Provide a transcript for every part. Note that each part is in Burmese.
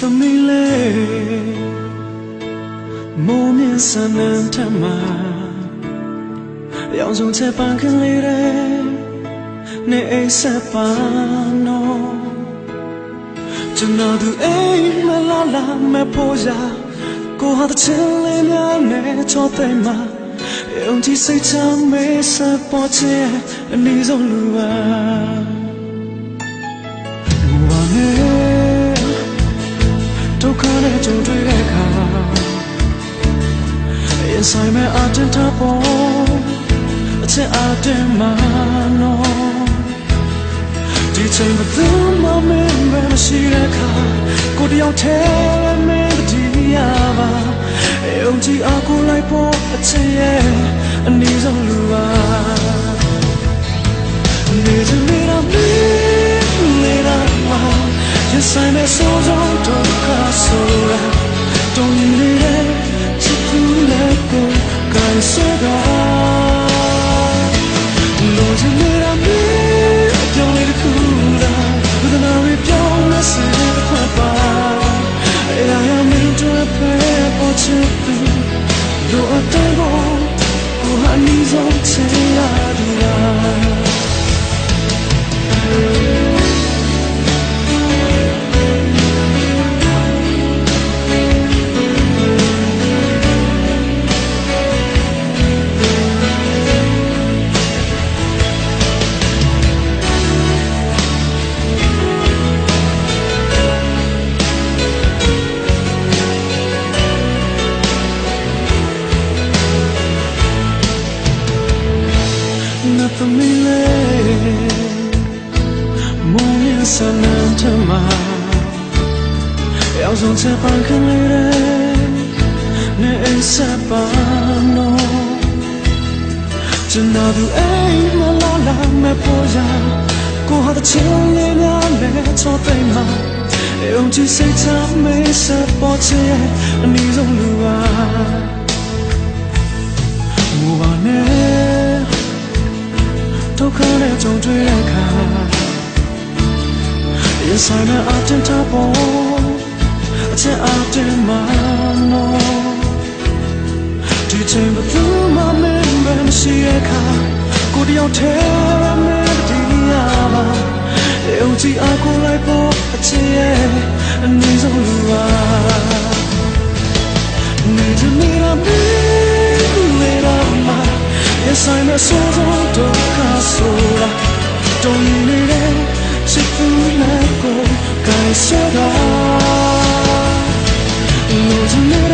သမီးလေးမိုးမြင့်စံနံထမရောင်စုံချက်ပန်းခင်းလေးတဲ့နေအိမ်ဆက်ပါနော်ကျွန်တော်သူအိမ်မလာလာမဖို့ရာကိုဟာတဲ့ချင်လေးများနဲ့ချောသိမ်းမှာယုံကြည်စိတ်ချမေးစပေါ်ချင်အနည်းဆုံးလူပါ ခနဲ့ကြုံတွေ့တဲ့အခါရင်ဆိုင်မဲ့အတင်တာပေါ်အချက်အတင်မှာနော်ဒီချိန်ဘယ်သူမှမင်းမရှိတဲ့အခါကိုတယောက်တည်းမင်းတည်ရပါယုံကြည်အားကိုလိုက်ဖို့အချက်ရဲ့အနည်းဆုံးလူပါ ဟာနီး Nothing me lay Moon sun and tomorrow ရောက်ဆုံးချက်ပန်းခင်းလေးတဲ့နေအိမ်ဆက်ပါနော်ကျွန်တော်သူအိမ်မလာလာမပေါ်ရကိုဟာတဲ့ချင်းလေးများနဲ့ချောသိမ်းမှာယုံကြည်စိတ်ချမေးစပေါ်ချင်အနည်းဆုံးလူပါ ရင်ဆိုင်မဲ့အတင်တာပေါ်အချက်အတင်မှာနော်ဒီချိန်ဘယ် Guys shut up Losing it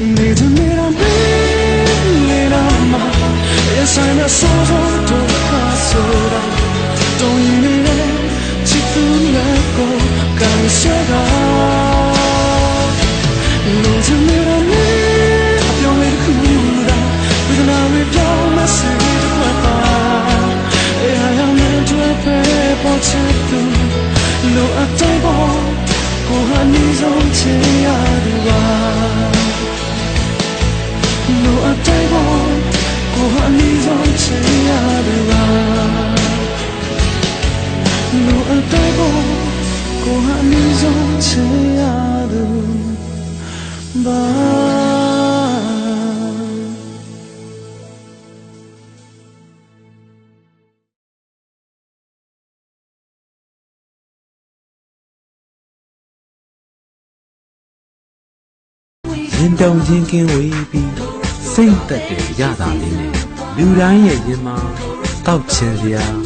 Need a little, little more 내 삶의 서로도 가소라 또 이내 지금 내고 가세가 no a table ko hani zon che ya de ba ရင်တုံချင်းကင်းဝေးပြီးစိတ်သက်တဲ့အရသာလေးနဲ့လူတိုင်းရဲ့ရင်မှာတောက်ချင်စရာ